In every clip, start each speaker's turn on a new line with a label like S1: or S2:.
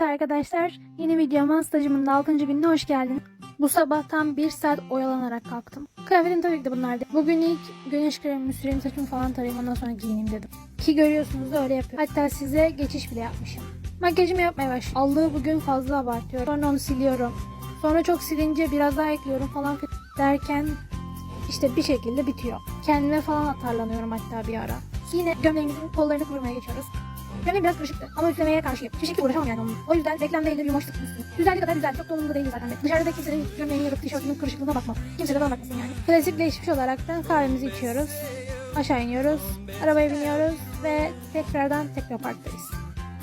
S1: Evet arkadaşlar, yeni videoma stajımın da 6. gününe hoş geldin. Bu sabah tam 1 saat oyalanarak kalktım. Kıyafetim tabii ki de bunlardı. Bugün ilk güneş kremimi süreyim, saçımı falan tarayayım ondan sonra giyineyim dedim. Ki görüyorsunuz öyle yapıyorum. Hatta size geçiş bile yapmışım. Makyajımı yapmaya başladım. Allığı bugün fazla abartıyorum. Sonra onu siliyorum. Sonra çok silince biraz daha ekliyorum falan derken işte bir şekilde bitiyor. Kendime falan atarlanıyorum hatta bir ara. Yine gömleğimizin kollarını kıvırmaya geçiyoruz. Gömleğim biraz kırışıktı ama üflemeye karşıyım. Şekilde uğraşamam yani onunla. O yüzden reklam değildir yumuşak üstü. Güzelliği kadar güzel. Çok da umurumda değil zaten. Dışarıda kimsenin gömleğinin ya da tişörtünün kırışıklığına bakmam. Kimse de bana bakmasın yani. Klasikleşmiş olaraktan kahvemizi içiyoruz. Aşağı iniyoruz. Arabaya biniyoruz ve tekrardan Teknopark'tayız.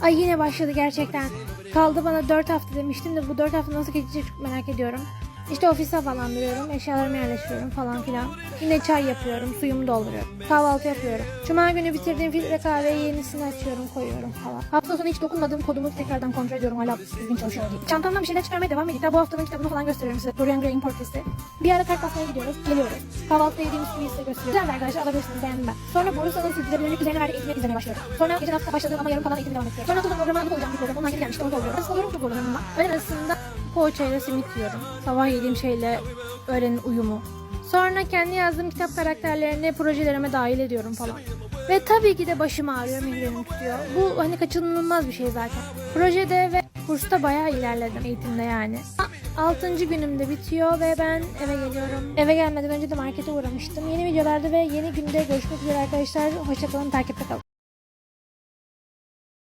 S1: Ay yine başladı gerçekten. Kaldı bana 4 hafta demiştim de bu 4 hafta nasıl geçecek çok merak ediyorum. İşte ofise falan duruyorum, eşyalarımı yerleştiriyorum falan filan. Yine çay yapıyorum, suyumu dolduruyorum. Kahvaltı yapıyorum. Cuma günü bitirdiğim filtre kahveye yenisini açıyorum, koyuyorum falan. Hafta sonu hiç dokunmadığım kodumu tekrardan kontrol ediyorum hala düzgün çalışıyor diye. Çantamdan bir şeyler çıkarmaya devam. Daha bu haftanın kitabını falan gösteriyorum size. Dorian Gray'in portresi. Bir ara kart basmaya gidiyoruz, geliyoruz. Kahvaltıda yediğimiz suyu size gösteriyorum. Güzel arkadaşlar alabilirsiniz beğendim ben. Sonra Borusan'ın silgilerini üzerine verdiği eğitimi izlemeye başlıyorum. Sonra geçen hafta başladığım ama yarım kalan eğitimi devam ediyorum. Sonra sonu programa alıp olacağım bir program. Ondan gelmişti onu oluyorum. Nasıl oluyorum çok zorlanıyorum ben. Arasında poğaçayla simit yiyorum. Sabah yediğim şeyle öğlenin uyumu. Sonra kendi yazdığım kitap karakterlerini projelerime dahil ediyorum falan. Ve tabii ki de başım ağrıyor, migrenim tutuyor. Bu hani kaçınılmaz bir şey zaten. Projede ve kursta bayağı ilerledim eğitimde yani. Altıncı günümde bitiyor ve ben eve geliyorum. Eve gelmeden önce de markete uğramıştım. Yeni videolarda ve yeni günde görüşmek üzere arkadaşlar. Hoşçakalın, takipte kalın.